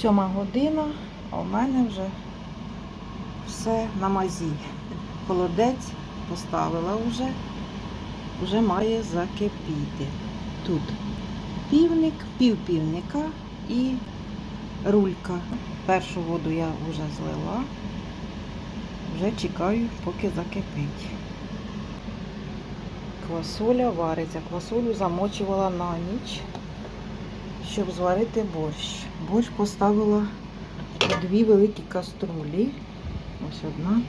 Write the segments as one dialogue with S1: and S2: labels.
S1: Сьома година, а у мене вже все на мазі. Холодець поставила вже, вже має закипіти. Тут півник, півпівника і рулька. Першу воду я вже злила. Вже чекаю, поки закипить. Квасоля вариться. Квасолю замочувала на ніч, щоб зварити борщ. Борщ поставила у дві великі каструлі. Ось одна.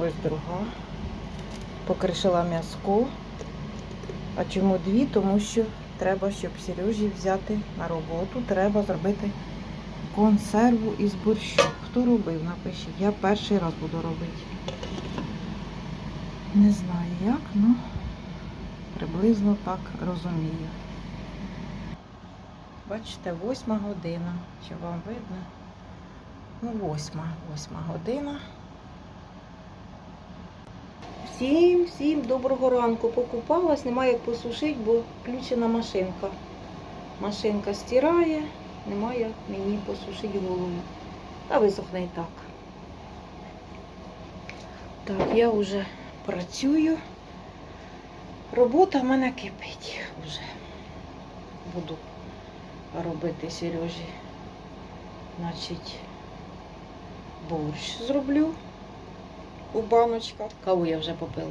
S1: Ось друга. Покришила м'язко. А чому дві? Тому що треба, щоб Сережі взяти на роботу, треба зробити консерву із борщу. Хто робив, напишіть. Я перший раз буду робити. Не знаю як, ну приблизно так розумію. Бачите, восьма година. Що вам видно? Ну, восьма, восьма година.
S2: Всім, всім доброго ранку. Покупалась, немає як посушити, бо включена машинка. Машинка стирає, немає як мені посушити голову. Та висохне і так. Так, я вже працюю. Робота в мене кипить вже. Буду робити Сережі. Значить, борщ зроблю у баночках. Каву я вже попила.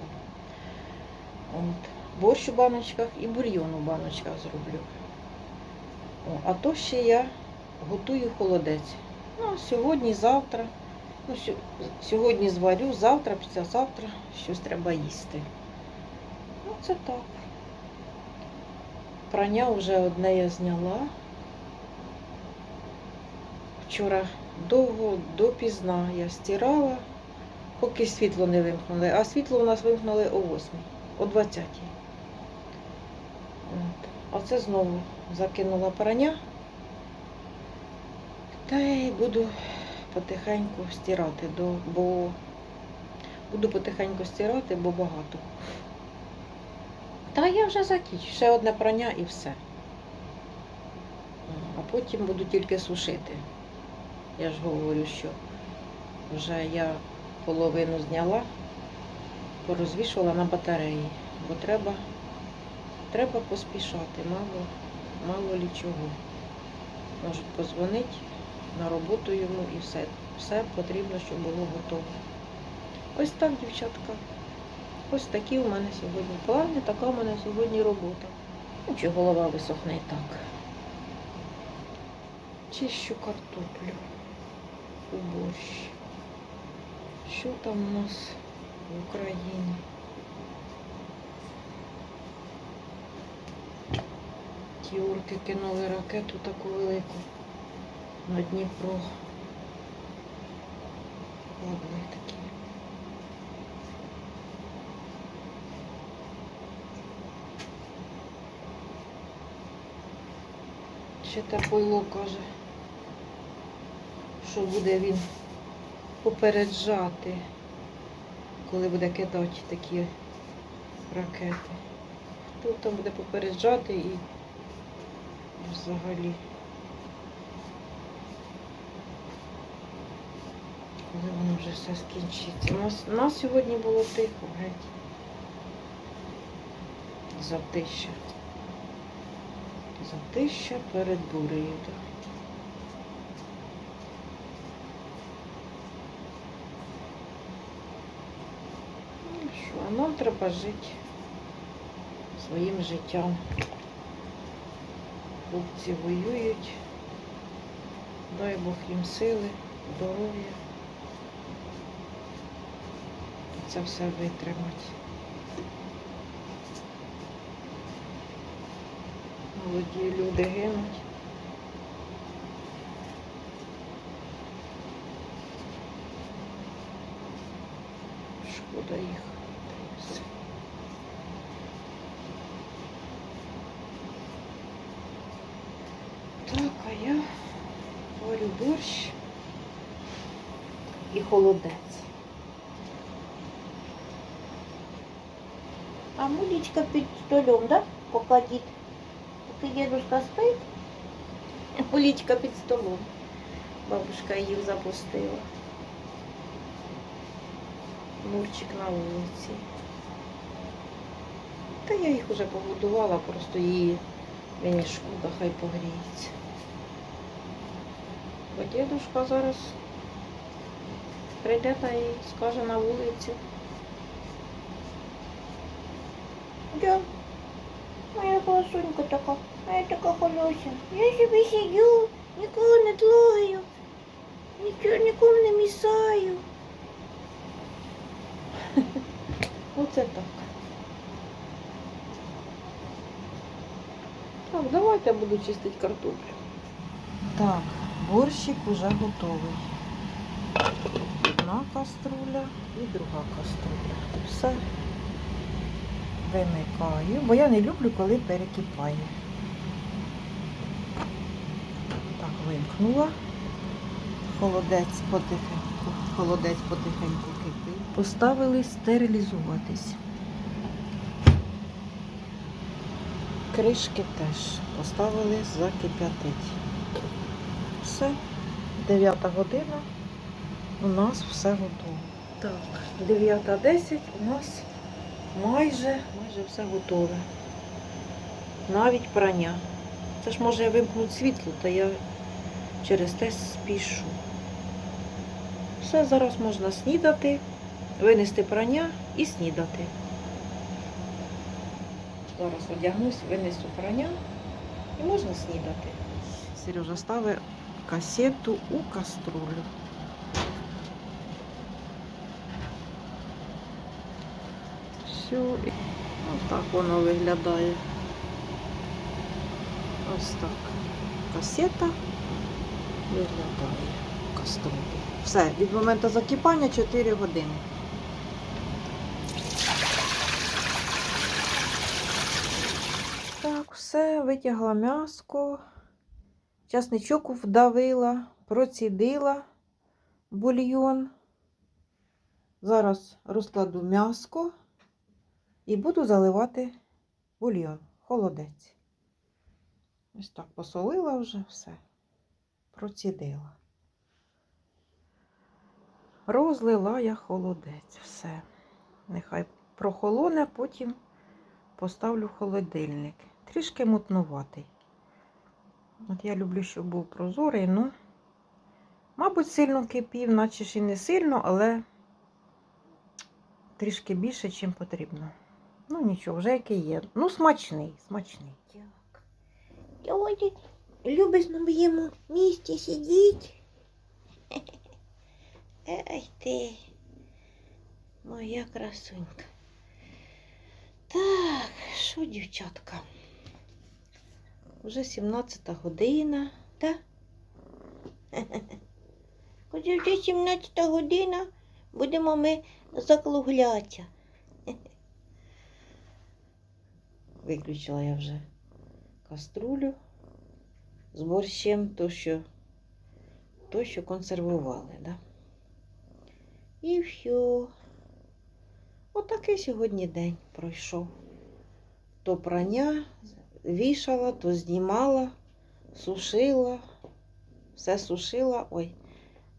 S2: От. Борщ у баночках і бульйон у баночках зроблю. О, а то ще я готую холодець. Ну, сьогодні, завтра. Ну, сьогодні зварю, завтра, післязавтра щось треба їсти. Це так. Прання вже одне я зняла. Вчора довго допізна я стирала поки світло не вимкнули. А світло у нас вимкнули о 8, о 20. От. А це знову закинула прання. Та й буду потихеньку стирати, бо буду потихеньку стирати, бо багато. Та я вже закінчу. Ще одне прання і все. А потім буду тільки сушити. Я ж говорю, що вже я половину зняла, порозвішувала на батареї, бо треба, треба поспішати, мало, мало лі чого. Можуть позвонити на роботу йому і все. Все потрібно, щоб було готово. Ось так, дівчатка. Ось такі у мене сьогодні плани, така у мене сьогодні робота. Ну, чи голова висохне і так. Чищу картоплю у борщ. Що там у нас в Україні? Ті орки кинули ракету таку велику на Дніпро. Падли такі. Ще Терпойло каже, що буде він попереджати, коли буде кидати такі ракети. Хто там буде попереджати і взагалі. Коли воно вже все скінчиться. У нас, у нас сьогодні було тихо, геть. Затища. Затища перед бурею. Ну, Що, а нам треба жити своїм життям. Хлопці воюють. Дай Бог їм сили, здоров'я. Це все витримати. Молоді люди гинуть. Шкода їх. Так, а я варю борщ і холодець.
S3: А мулечка під столом, да? Поки дід, поки дедушка спить,
S2: Улічка під столом. Бабушка її запустила. Мурчик на вулиці. Та я їх уже побудувала, просто її мені шкода, хай погріється. Бо дідушка зараз прийде та й скаже на вулиці. Да. Красунька така, а я така хороша. Я собі сидю, нікого не тлою, нічого нікому не місаю. Оце так. Так, давайте я буду чистити картоплю.
S1: Так, борщик уже готовий. Одна каструля і друга каструля. Все вимикаю, бо я не люблю, коли перекипає. Так, вимкнула. Холодець потихеньку. Холодець потихеньку кипить. Поставили стерилізуватись. Кришки теж поставили закип'ятить. Все, 9 година. У нас все готово. Так, 9.10 у нас майже, майже все готове. Навіть прання. Це ж може вимкнути світло, та я через те спішу. Все, зараз можна снідати, винести прання і снідати. Зараз одягнусь, винесу прання і можна снідати. Сережа ставить касету у каструлю. Все, і отак воно виглядає. Ось так. Касета виглядає в. Все, від моменту закипання 4 години. Так, все, витягла м'яско, часничок вдавила, процідила бульйон. Зараз розкладу м'яско і буду заливати бульйон, холодець. Ось так посолила вже все, процідила. Розлила я холодець, все. Нехай прохолоне, потім поставлю холодильник. Трішки мутнуватий. От я люблю, щоб був прозорий, ну, мабуть, сильно кипів, наче ж і не сильно, але трішки більше, ніж потрібно. Ну, нічого, вже який є. Ну, смачний, смачний.
S2: Так. Сьогодні любиш на моєму місці сидіти. Ей ти, моя красунька. Так, що, дівчатка? Вже 17 година, так? Коли вже 17 година, будемо ми закруглятися. Виключила я вже каструлю з борщем, то що, то, що консервували, да? І все. Отакий сьогодні день пройшов. То прання вішала, то знімала, сушила, все сушила. Ой,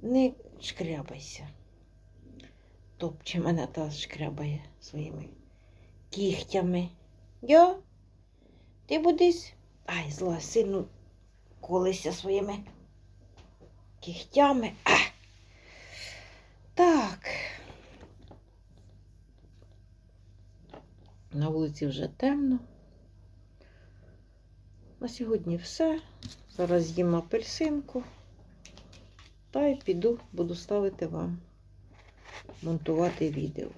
S2: не шкрябайся. Топче мене та шкрябає своїми кігтями. Я? Ти будеш. Ай, зла, сильно колися своїми кігтями. А! Так. На вулиці вже темно. На сьогодні все. Зараз з'їм апельсинку. Та й піду, буду ставити вам монтувати відео.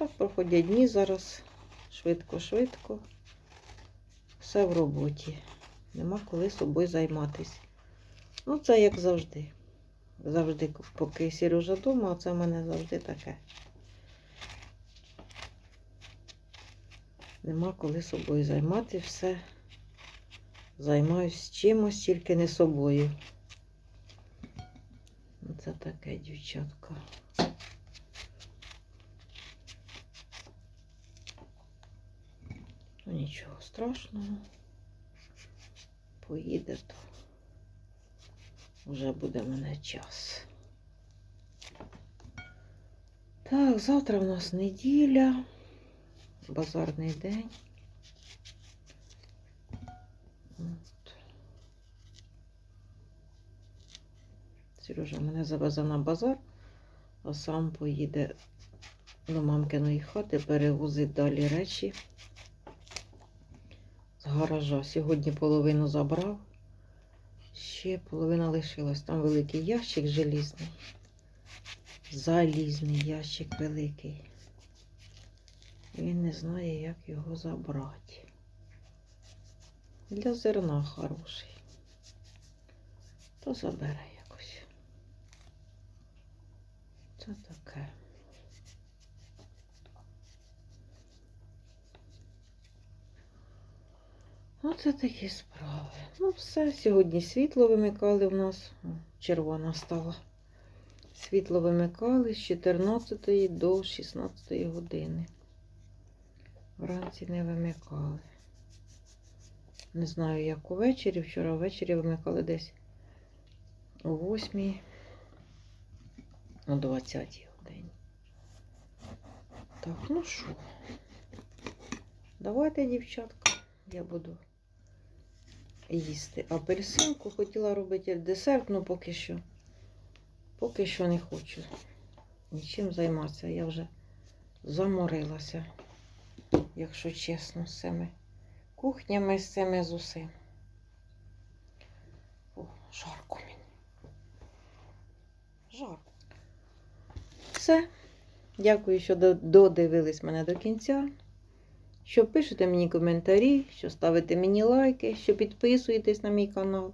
S2: Отак проходять дні зараз швидко-швидко. Все в роботі. Нема коли собою займатися. Ну, це як завжди. Завжди, поки Сережа вдома, а це в мене завжди таке. Нема коли собою займатися, все займаюсь чимось, тільки не собою. Це таке, дівчатка. Ну, нічого страшного. поїде, то вже буде мене час. Так, завтра в нас неділя, базарний день. Сережа мене завезе на базар, а сам поїде до мамкиної хати, перевозить далі речі гаража. Сьогодні половину забрав, ще половина лишилась. Там великий ящик желізний. Залізний ящик великий. Він не знає, як його забрати. Для зерна хороший. То забере якось. Це таке. Оце такі справи. Ну, все, сьогодні світло вимикали в нас. Червона стала. Світло вимикали з 14 до 16 години. Вранці не вимикали. Не знаю, як увечері. Вчора ввечері вимикали десь о 8, о 20 годині. Так, ну що, давайте, дівчатка, я буду їсти апельсинку. Хотіла робити десерт, але поки що, поки що не хочу нічим займатися. Я вже заморилася, якщо чесно, з цими кухнями, з цими з усім. О, жарко мені. Жарко. Все. Дякую, що додивились мене до кінця. Що пишете мені коментарі, що ставите мені лайки, що підписуєтесь на мій канал.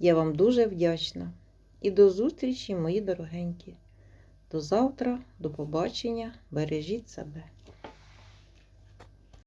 S2: Я вам дуже вдячна. І до зустрічі, мої дорогенькі. До завтра, до побачення. Бережіть себе.